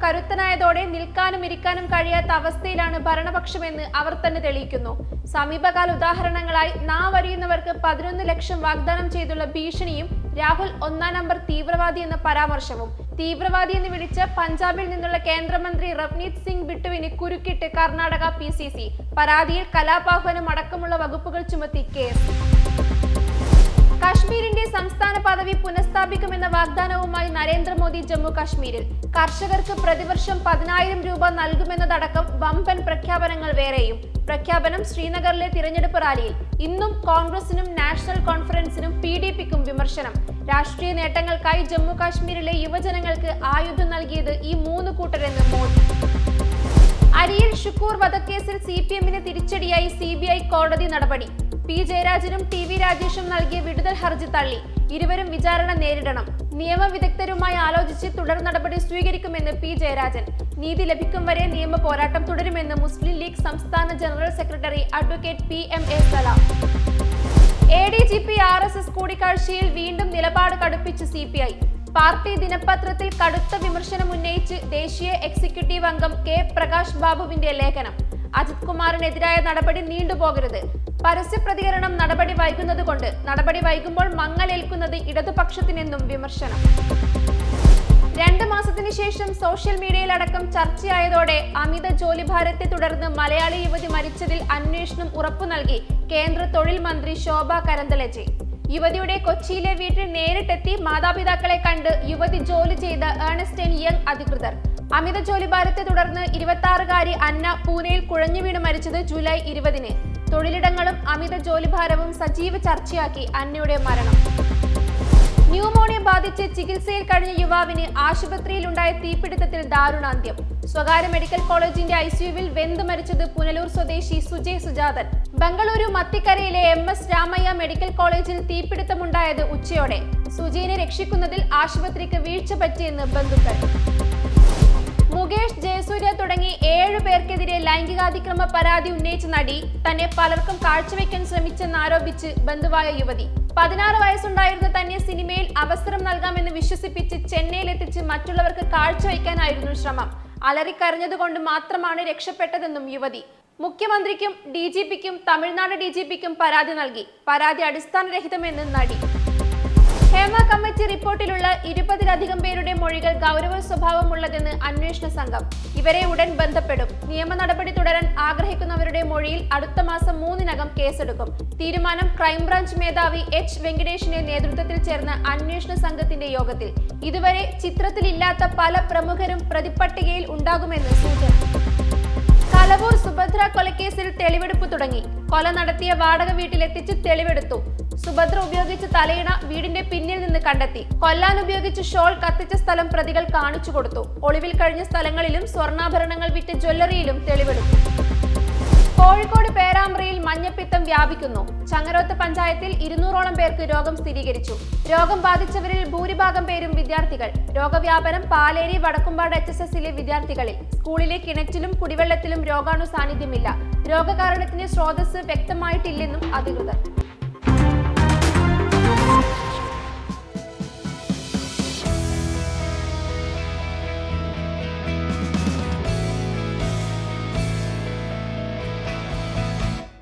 ചർച്ചയായതോടെ നിൽക്കാനും ഇരിക്കാനും കഴിയാത്ത അവസ്ഥയിലാണ് ഭരണപക്ഷമെന്ന് അവർ തന്നെ തെളിയിക്കുന്നു. സമീപകാല ഉദാഹരണങ്ങളായി നാവരിയുന്നവർക്ക് പതിനൊന്ന് ലക്ഷം വാഗ്ദാനം ചെയ്തുള്ള ഭീഷണിയും രാഹുൽ ഒന്നാം നമ്പർ തീവ്രവാദി എന്ന പരാമർശവും. തീവ്രവാദി എന്ന് വിളിച്ച് പഞ്ചാബിൽ നിന്നുള്ള കേന്ദ്രമന്ത്രി റവ്നീത് സിംഗ് ബിട്ടുവിന് കുരുക്കിട്ട് കർണാടക പി സി സി. പരാതിയിൽ കലാപാഹ്വാനം അടക്കമുള്ള വകുപ്പുകൾ ചുമത്തി കേസ്. കശ്മീരിന്റെ സംസ്ഥാന പദവി പുനഃസ്ഥാപിക്കുമെന്ന വാഗ്ദാനവുമായി നരേന്ദ്രമോദി ജമ്മു കാശ്മീരിൽ കർഷകർക്ക് പ്രതിവർഷം പതിനായിരം രൂപ നൽകുമെന്നതടക്കം വമ്പൻ പ്രഖ്യാപനങ്ങൾ വേറെയും. പ്രഖ്യാപനം ശ്രീനഗറിലെ തിരഞ്ഞെടുപ്പ് റാലിയിൽ. ഇന്നും കോൺഗ്രസിനും നാഷണൽ കോൺഫറൻസിനും പി ഡി പിക്കും വിമർശനം. രാഷ്ട്രീയ നേട്ടങ്ങൾക്കായി ജമ്മു കാശ്മീരിലെ യുവജനങ്ങൾക്ക് ആയുധം നൽകിയത് ഈ മൂന്ന് കൂട്ടരെന്ന് മോദി. അരിയിൽ ഷുക്കൂർ വധക്കേസിൽ സി പി എമ്മിന് തിരിച്ചടിയായി സി ബി ഐ കോടതി നടപടി. പി ജയരാജനും ടി വി രാജേഷും നൽകിയ വിടുതൽ ഹർജി തള്ളി. ഇരുവരും വിചാരണ നേരിടണം. നിയമവിദഗ്ധരുമായി ആലോചിച്ച് തുടർ നടപടി സ്വീകരിക്കുമെന്ന് പി ജയരാജൻ. നീതി ലഭിക്കും വരെ നിയമ പോരാട്ടം തുടരുമെന്ന് മുസ്ലിം ലീഗ് സംസ്ഥാന general secretary advocate P M A Salam. A D G P R S S കൂടിക്കാഴ്ചയിൽ വീണ്ടും നിലപാട് കടുപ്പിച്ച് സി പി ഐ. പാർട്ടി ദിനപത്രത്തിൽ കടുത്ത വിമർശനം ഉന്നയിച്ച് ദേശീയ എക്സിക്യൂട്ടീവ് അംഗം കെ പ്രകാശ് ബാബുവിന്റെ ലേഖനം. അജിത് കുമാറിനെതിരായ നടപടി നീണ്ടുപോകരുത്. പരസ്യ പ്രതികരണം നടപടി വൈകുന്നതുകൊണ്ട് നടപടി വൈകുമ്പോൾ മങ്ങലേൽക്കുന്നത് ഇടതുപക്ഷത്തിനെന്നും വിമർശനം. രണ്ട് മാസത്തിന് ശേഷം സോഷ്യൽ മീഡിയയിലടക്കം ചർച്ചയായതോടെ അമിത ജോലിഭാരത്തെ തുടർന്ന് മലയാളി യുവതി മരിച്ചതിൽ അന്വേഷണം ഉറപ്പു നൽകി കേന്ദ്ര തൊഴിൽ മന്ത്രി ശോഭ കരന്തലജെ. യുവതിയുടെ കൊച്ചിയിലെ വീട്ടിൽ നേരിട്ടെത്തി മാതാപിതാക്കളെ കണ്ട് യുവതി ജോലി ചെയ്ത ഏണസ്റ്റ് ആൻഡ് യങ് അധികൃതർ. അമിത ജോലിഭാരത്തെ തുടർന്ന് ഇരുപത്തി ആറുകാരി അന്ന പൂനെയിൽ കുഴഞ്ഞു വീണ് മരിച്ചത് ജൂലൈ ഇരുപതിന്. തൊഴിലിടങ്ങളും അമിത ജോലിഭാരവും സജീവ ചർച്ചയാക്കി അന്നയുടെ മരണം. ന്യൂമോണിയ ബാധിച്ച് ചികിത്സയിൽ കഴിഞ്ഞ യുവാവിന് ആശുപത്രിയിലുണ്ടായ തീപിടുത്തത്തിൽ ദാരുണാന്ത്യം. സ്വകാര്യ മെഡിക്കൽ കോളേജിന്റെ ഐസിയുവിൽ വെന്ത് മരിച്ചത് പുനലൂർ സ്വദേശി സുജയ് സുജാതൻ. ബംഗളൂരു മത്തിക്കരയിലെ എം എസ് രാമയ്യ മെഡിക്കൽ കോളേജിൽ തീപിടുത്തമുണ്ടായത് ഉച്ചയോടെ. സുജയിനെ രക്ഷിക്കുന്നതിൽ ആശുപത്രിക്ക് വീഴ്ച പറ്റിയെന്ന് ബന്ധുക്കൾ. മുകേഷ് ജയസൂര്യ തുടങ്ങി ഏഴു പേർക്കെതിരെ ലൈംഗികാതിക്രമ പരാതി ഉന്നയിച്ച നടി തന്നെ പലർക്കും കാഴ്ചവെക്കാൻ ശ്രമിച്ചെന്നാരോപിച്ച് ബന്ധുവായ യുവതി. പതിനാറ് വയസ്സുണ്ടായിരുന്ന തന്നെ സിനിമയിൽ അവസരം നൽകാമെന്ന് വിശ്വസിപ്പിച്ച് ചെന്നൈയിലെത്തിച്ച് മറ്റുള്ളവർക്ക് കാഴ്ചവെക്കാനായിരുന്നു ശ്രമം. അലറിക്കരഞ്ഞതുകൊണ്ട് മാത്രമാണ് രക്ഷപ്പെട്ടതെന്നും യുവതി. മുഖ്യമന്ത്രിക്കും ഡി ജി പിക്കും തമിഴ്നാട് ഡി ജി പിക്കും പരാതി നൽകി. പരാതി അടിസ്ഥാനരഹിതമെന്ന് നടി. ഹേമ കമ്മിറ്റി റിപ്പോർട്ടിലുള്ള ഇരുപതിലധികം പേരുടെ മൊഴികൾ ഗൗരവ സ്വഭാവമുള്ളതെന്ന് അന്വേഷണ സംഘം. ഇവരെ ഉടൻ ബന്ധപ്പെടും. നിയമ നടപടി തുടരാൻ ആഗ്രഹിക്കുന്നവരുടെ മൊഴിയിൽ അടുത്ത മാസം മൂന്നിനകം കേസെടുക്കും. തീരുമാനം ക്രൈംബ്രാഞ്ച് മേധാവി എച്ച്. വെങ്കടേഷിന്റെ നേതൃത്വത്തിൽ ചേർന്ന അന്വേഷണ സംഘത്തിന്റെ യോഗത്തിൽ. ഇതുവരെ ചിത്രത്തിലില്ലാത്ത പല പ്രമുഖരും പ്രതിപ്പട്ടികയിൽ ഉണ്ടാകുമെന്ന് സൂചന കലവൂർ സുഭദ്ര കൊലക്കേസിൽ തെളിവെടുപ്പ് തുടങ്ങി. കൊല നടത്തിയ വാടക വീട്ടിലെത്തിച്ച് തെളിവെടുത്തു. സുഭദ്ര ഉപയോഗിച്ച തലയിണ വീടിന്റെ പിന്നിൽ നിന്ന് കണ്ടെത്തി. കൊല്ലാൻ ഉപയോഗിച്ച ഷോൾ കത്തിച്ച സ്ഥലം പ്രതികൾ കാണിച്ചു കൊടുത്തു. ഒളിവിൽ കഴിഞ്ഞ സ്ഥലങ്ങളിലും സ്വർണാഭരണങ്ങൾ വിറ്റ് ജ്വല്ലറിയിലും തെളിവെടുത്തു. കോഴിക്കോട് പേരാമ്പ്രയിൽ മഞ്ഞപ്പിത്തം വ്യാപിക്കുന്നു. ചങ്ങരോത്ത് പഞ്ചായത്തിൽ ഇരുന്നൂറോളം പേർക്ക് രോഗം സ്ഥിരീകരിച്ചു. രോഗം ബാധിച്ചവരിൽ ഭൂരിഭാഗം പേരും വിദ്യാർത്ഥികൾ. രോഗവ്യാപനം പാലേരി വടക്കുംപാട് എച്ച് എസ് എസിലെ വിദ്യാർത്ഥികളിൽ. സ്കൂളിലെ കിണറ്റിലും കുടിവെള്ളത്തിലും രോഗാണു സാന്നിധ്യമില്ല. രോഗകാരണത്തിന്റെ സ്രോതസ് വ്യക്തമായിട്ടില്ലെന്നും അധികൃതർ